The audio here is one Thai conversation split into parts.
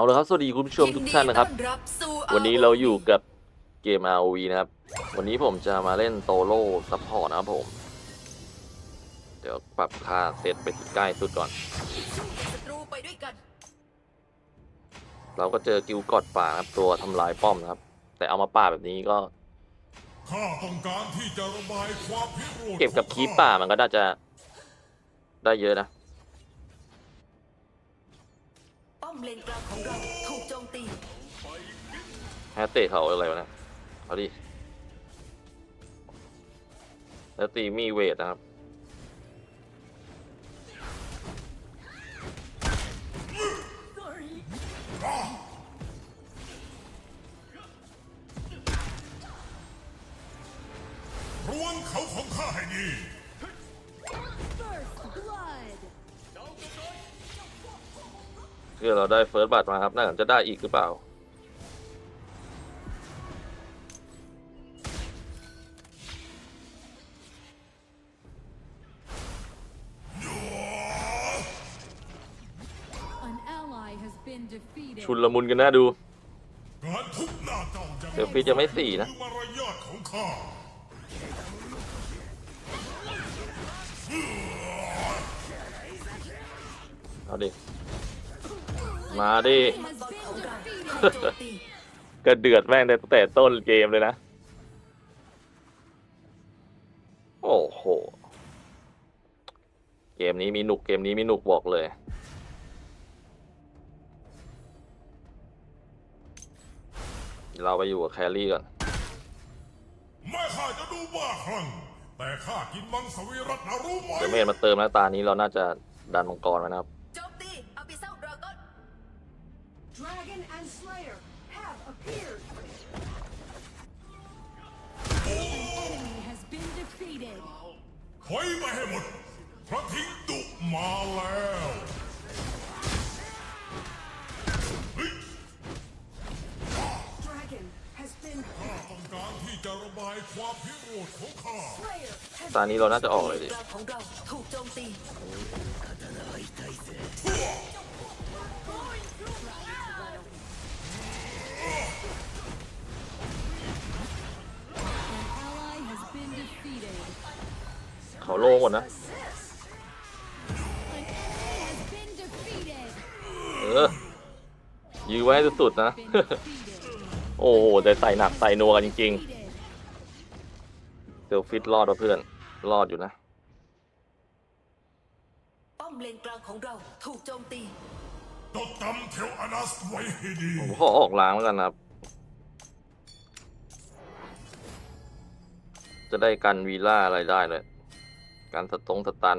เอาละครับ สวัสดีคุณผู้ชมทุกท่านนะครับยิดีต้อสู่วันนี้เราอยู่กับเกม ROV นะครับ วันนี้ผมจะมาเล่นโตโร่ซัพพอร์ตนะครับผม เดี๋ยวปรับค่าเซตไปที่ใกล้สุดก่อนศัตรูไปด้วยกันเราก็เจอกิวกอดป่านะครับตัวทำลายป้อมนะครับ แต่เอามาป่าแบบนี้ก็ข้าต้องการที่จะระบายความพิโรธเก็บกับคีปป่ามันก็น่าจะได้เยอะนะ อมเลนกลางของเราถูกโจมตีแฮตเตะเขาอะไรวะเนะเอาดิแล้วตีมีเวทนะครับรวงเขาของข้าให้ดี เพื่อเราได้เฟิร์สบัตรมาครับ น่าจะได้อีกหรือเปล่า An ally has been defeated. ชุนละมุนกันนะดูการทุบหน้าเจ้าอย่างเดี๋ยวฟีดจะไม่สี่นะคือมารยาทของข้าเอาดิ มาดิ Has มังกร been ของเรา defeated. ถูกโจมตีกระเดือดแม่งตั้งแต่ต้นเกมเลยนะ โอ้โห เกมนี้มีหนุกเกมนี้มีหนุกบอกเลย เราไปอยู่กับแครี่ก่อนแม่ข้าจะดูบ้าคลั่งแต่ข้ากินมังสวิรัตนะรู้ไหมเดี๋ยวเมนมาเติมแล้วตานี้เราน่าจะดันมังกรไว้นะครับ Dragon and Slayer have appeared. Enemy has been defeated. ถอยไปให้หมดพระทิ้งดุมาแล้วเฮ้ย Dragon has been ข้าต้องการที่จะระบายความพิโรธของข้า Slayer has ตานี้เราน่าจะออกเลยดิกลางของเราถูกโจมตี An เขาโล่งหมดนะ An enemy has been defeated. เออ ยื้อไว้ให้สุดๆนะ Been defeated. โอ้โหแต่ใส่หนักใส่นัวกันจริง Defeated. ๆเซลฟิตรอดวะเพื่อน รอดอยู่นะ ป้อมเลนกลางของเราถูกโจมตีจดจำเทวอนัสไว้ให้ดีผมขอออกล้างแล้วกันนะครับ จะได้กันวีล่าอะไรได้เลย การสตรงสตัน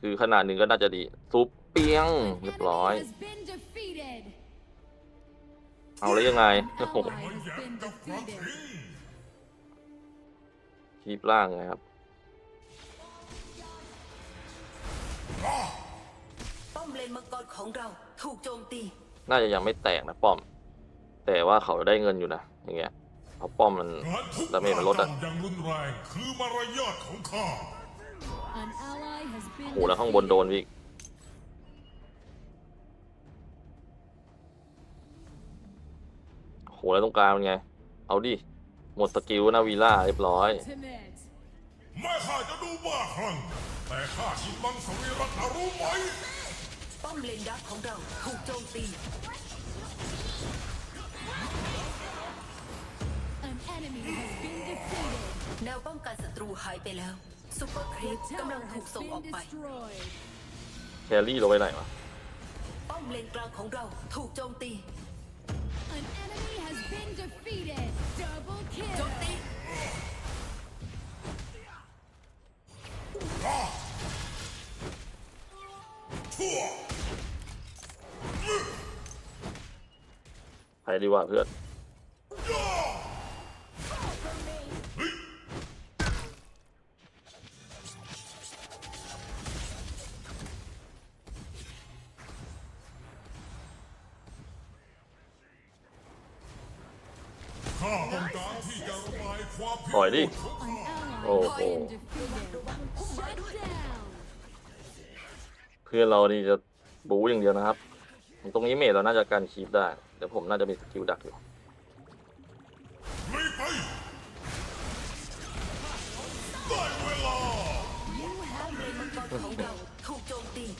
คือขนาดหนึ่งก็น่าจะดี ซุปเปียงเรียบร้อย Has been defeated. เอาแล้วยังไง An โอ้โห ally ไม่ has แย่ง been กับพระ defeated. ทิ้งคีบล่างไงครับป้อมเลนมังกรของเราถูกโจมตี น่าจะยังไม่แตกนะป้อม แต่ว่าเขาได้เงินอยู่นะอย่างเงี้ย เพราะป้อมมันการทุบหดาเมจน้ามันลดเจ้าอะอย่างรุนแรงคือมารยาทของข้า An ally has been โหแล้วข้างบนโดน defeated. อีกโหแล้วตรงกลางเป็นไง เอาดิ หมดสกิลนะวีล่าเรียบร้อย Ultimate. แม่ข้าจะดูบ้าคลั่งแต่ข้ากินมังสวิรัตนะรู้ไหม ป้อมเลนดักของเราถูกโจมตี แนวป้องกันศัตรูหายไปแล้วซุปเปอร์ครี The ปกำลัง tower ถูก has ส่งออก been ไป destroyed. แครี่เราไปไหนวะป้อมเลนกลางของเราถูกโจมตี An enemy has been defeated. Double โจม kill. ตีชั่วไปดีกว่าเพื่อน been oh. defeated. Shut down. เพื่อนเรานี่จะบู๊อย่างเดียวนะครับ ตรงนี้เมจเราน่าจะการคีปได้ เดี๋ยวผมน่าจะมีสกิลดักอยู่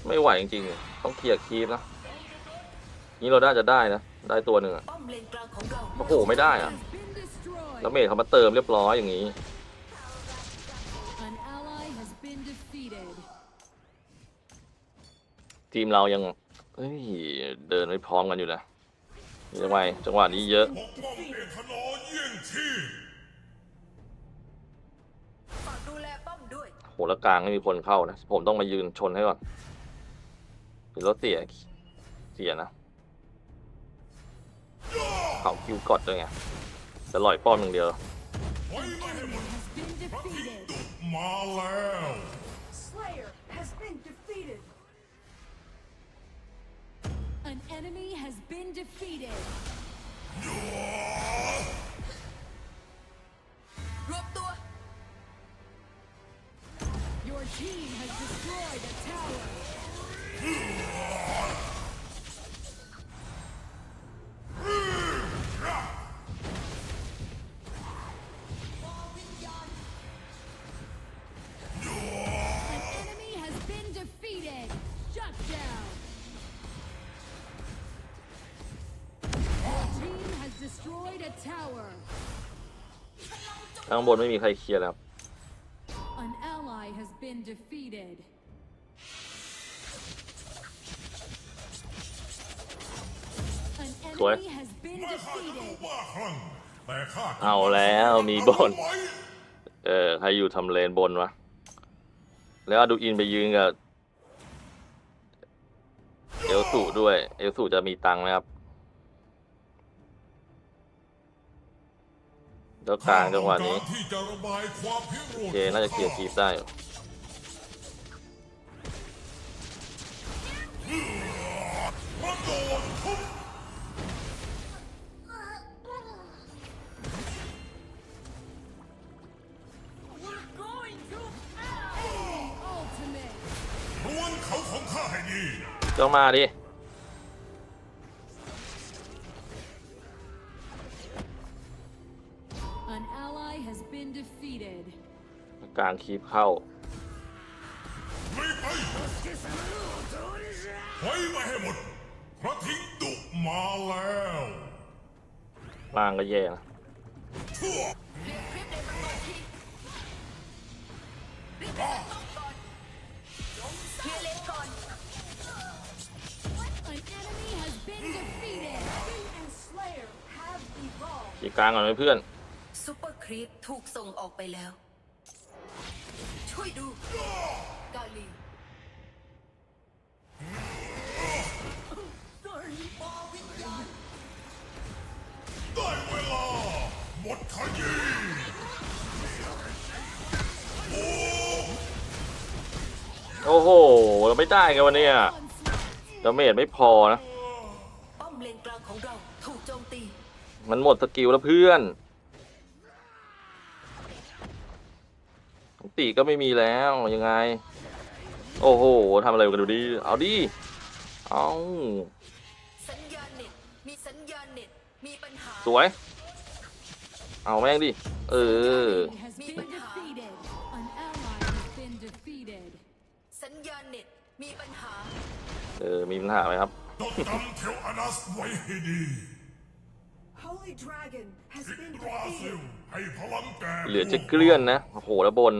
ไม่ไหวจริงๆ ต้องเคลียร์คีปนะ นี้เราได้จะได้นะ ได้ตัวหนึ่งอะโอ้โห ไม่ได้อะ แล้วเมจเขามาเติมเรียบร้อยอย่างนี้ An ally has been defeated. ทีมเรายังเฮ้ยเดินไม่พร้อมกันอยู่นะยังไงจังหวะนี้เยอะ ปกป้องเอกขนอเยี่ยงชีพฝากดูแลป้อมด้วย โหแล้วกลางไม่มีคนเข้านะ ผมต้องมายืนชนให้ก่อนหรือรถเสีย เสียนะ เขาคิวกดด้วยไง จะลอยป้อมอย่างเดียวไว้ไม่ให้หมด Has been defeated. มาแล้ว destroyed a tower. ข้างบนไม่มีใครเคลียร์แล้วครับ An ally has been defeated. An Rồi. enemy has been ไม่ข้าจะดู defeated. บ้าคลั่งแต่ข้าเอาแล้วมีบนไว้เออใครอยู่ทำเลนบนวะ แล้วเอาดูอินไปยืนกับ เอลสูด้วย เอลสูจะมีตังค์ไหมครับ แล้วกลางจังหวะนี้ข้าต้องการที่จะระบายความพิโรโอธเคน่าจะเคลียร์คีฟได้อยู่มาโกลางคีฟเข้าลุยไปไว้ม่ให้หมดพระทิ้งดุมาแล้วล่างก็แย่นะทั่วขี่กลางก่อนเลยร์เลนก่อน An enemy has been defeated. Dragon and Slayer have evolved. ขี่กลางก่อนไหมเพื่อน ซูเปอร์ครีปถูกส่งออกไปแล้ว ช่วยดูกาลีได้เวลา หมดขยี้โอ้โห เราไม่ได้ไงวันนี้อะดาเมจไม่พอนะ ป้อมเลนกลางของเราถูกโจมตี มันหมดสกิลแล้วเพื่อน ตีก็ไม่มีแล้วยังไง โอ้โหทำอะไรกันดูดิเอาดิเอาสัญญาณเน็ตมีสัญญาณเน็ตมีปัญหาสวย เอาแม่งดิเออ Enemy has been defeated. An ally has been defeated. สัญญาณเน็ตมีปัญหา เออมีปัญหาไหมครับ จดจำเทวอนัสไว้ให้ดี เหลือจะเกลื่อนนะ โอ้โห แล้วบน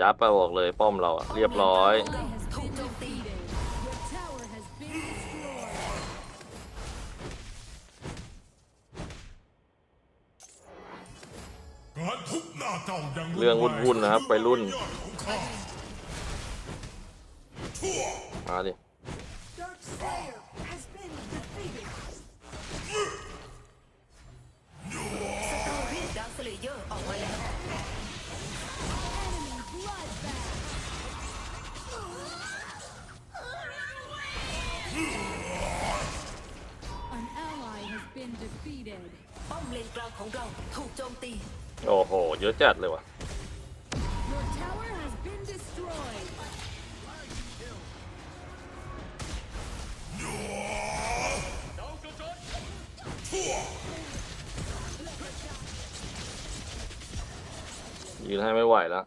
ยับไปบอกเลยป้อมเราอะเรียบร้อย Ally has been defeated. Your tower has been destroyed. การทุบหน้าเจ้ายังเรื่องวุ่นๆนะครับ ไปรุ่นของข้าทั่วมาดิ เยอะจัดเลยว่ะยืนให้ไม่ไหวแล้ว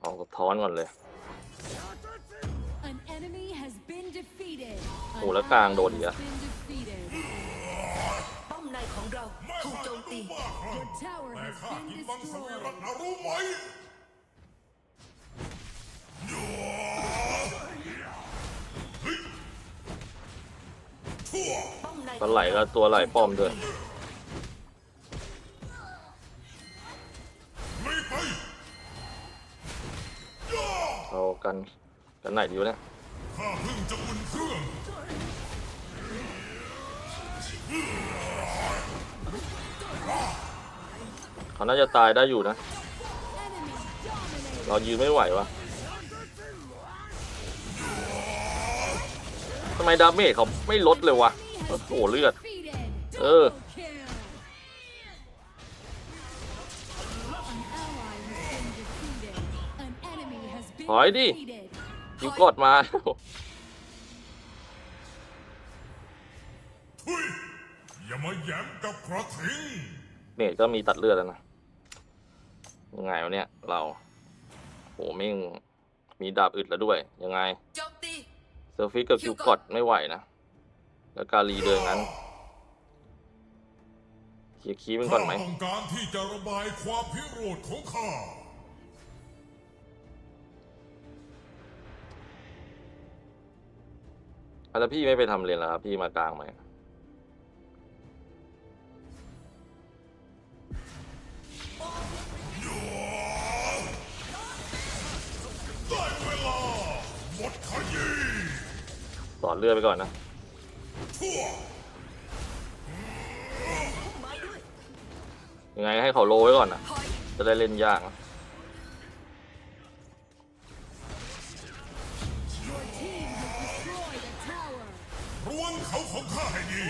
เอากระท้อนก่อนเลย กลางโดนอีกอะ An ally has been defeated. ป้อมในของเราไม่ถูกข้าโจจะมดูตีบ้าคลั่ง Your tower แต่ has ข้า been กินมังสวิรัต destroyed. นะรู้ไหมเฮ้ยชั่วป้อมในก็ไหลก็ตัวไหลป้อมด้วยไม่ไปย่า เอากันกันไหนดีวะเนี่ย เขาน่าจะตายได้อยู่นะ Enemy dominated. เรายืนไม่ไหววะทำไมดาเมจเขาไม่ลดเลยวะโอ้โหเลือด Defeated. Ừ. Double kill. An ally has been defeated. An enemy has been ถอยดิ defeated. ยิงกดมาทุยอย่ามาแย้มกับกระทิง เมจก็มีตัดเลือดแล้วนะ ยังไงวะเนี่ย เราโหแม่งมีดาบอึดแล้วด้วย ยังไงโจมตีเซอร์ฟิสกับคิวกอดไม่ไหวนะ แล้วกาลีเดินงั้นเคลียร์คีย์มันก่อนไหมข้าต้องการที่จะระบายความพิโรธของข้าแล้วพี่ไม่ไปทำเรียนแล้วครับ พี่มากลางไหม สอนเลือดไปก่อนนะชั่วไม้ด้วยยังไงให้เขาโลไว้ก่อนนะถอยจะได้เล่นยากนะ Your team has destroyed a tower. รวนเขาของข้าให้ดี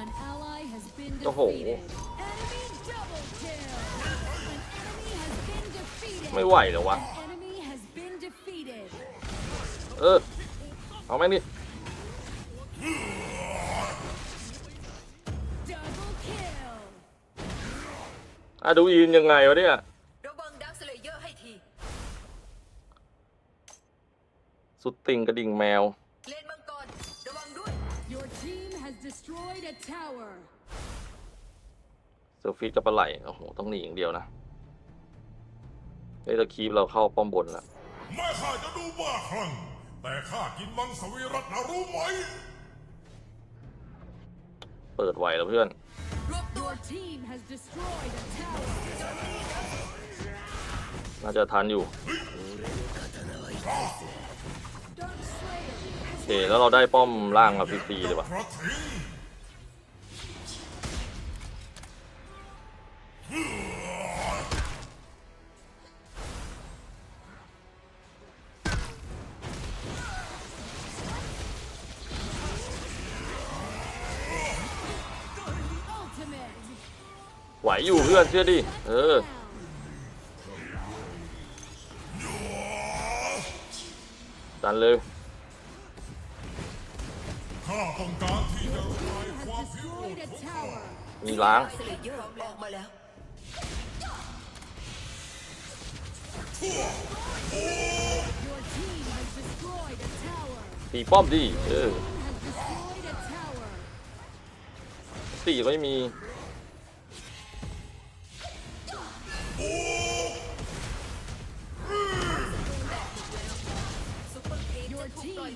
An ally has been โอ้โห defeated. Enemy double kill. An enemy has been defeated. ไม่ไหวเหรอวะ เออ เอาแม่งดิ Double kill. อะดูยืนยังไงวะเนี่ยระวังดักสเลเยอร์ให้ที สุดติงกระดิ่งแมว เลนมังกร ระวังด้วย Your team has destroyed a tower. เซอร์ฟิสกับปลาไหลโอ้โห ต้องหนีอย่างเดียวนะเฮ้ยตะคีบเราเข้าป้อมบนแล้วแม่ข้าจะดูบ้าคลั่ง แต่ข้ากินมังสวิรัตนะรู้ไหม เปิดไหวแล้วเพื่อนรวบตัว Your team has destroyed a tower. น่าจะทันอยู่ Dark Slayer โอเค แล้วเราได้ป้อมล่างมาฟรีๆเลยว่ะกระทิง ไหวอยู่เพื่อนเชื่อดิ เออดันเลยข้าต้องการที่จะระบาย Has ควมีล้าง ตีป้อมดิ เออ Team has destroyed a tower. ตีก็ไม่มี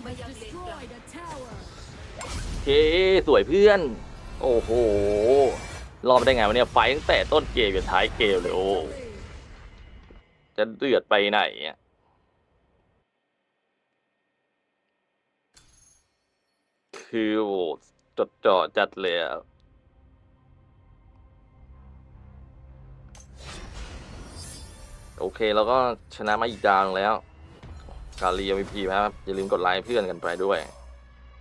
มายังเลนกลาง เคสวยเพื่อน โอ้โห รอบได้ไงวะเนี่ย ไฟตั้งแต่ต้นเกมจนท้ายเกมเลยโอ้ จะเดือดไปไหนอะคือโอ้จดจ่อจัดเลยอะโอเค แล้วก็ชนะมาอีกดาวนึงแล้ว การรี MVP ครับ อย่าลืมกดไลค์เพื่อนกันไปด้วย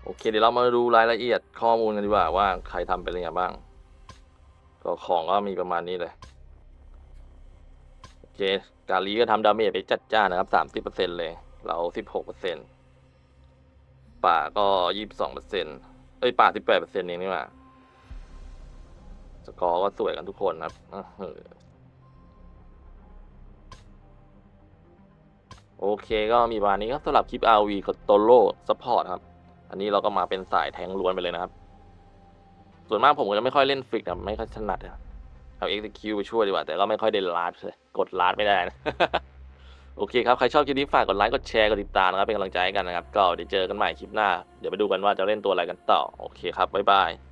โอเค เดี๋ยวเรามาดูรายละเอียดข้อมูลกันดีกว่าว่าใครทำเป็นยังไงบ้าง ก็ของก็มีประมาณนี้เลย โอเค การีก็ทำดาเมจไปจัดจ้านนะครับ 30%เลย เรา 16%ป่าก็ยี่สิบสองเปอร์เซ็นต์เอ้ยป่าสิบแปดเปอร์เซ็นต์เองนี่หว่าสกอร์ก็สวยกันทุกคนครับ โอเคก็มีประมาณนี้ครับสำหรับคลิป RV โตโร่ซัพพอร์ตครับ อันนี้เราก็มาเป็นสายแทงล้วนไปเลยนะครับ ส่วนมากผมก็จะไม่ค่อยเล่นฟิกนะไม่ค่อยถนัดอะเอา execute ไปช่วยดีกว่า แต่ก็ไม่ค่อยได้ลาดเลยกดลาดไม่ได้นะโอเคครับ ใครชอบคลิปนี้ฝากกดไลค์กดแชร์กดติดตามนะครับ เป็นกำลังใจให้กันนะครับ ก็เดี๋ยวเจอกันใหม่คลิปหน้า เดี๋ยวไปดูกันว่าจะเล่นตัวอะไรกันต่อ โอเคครับบ๊ายบาย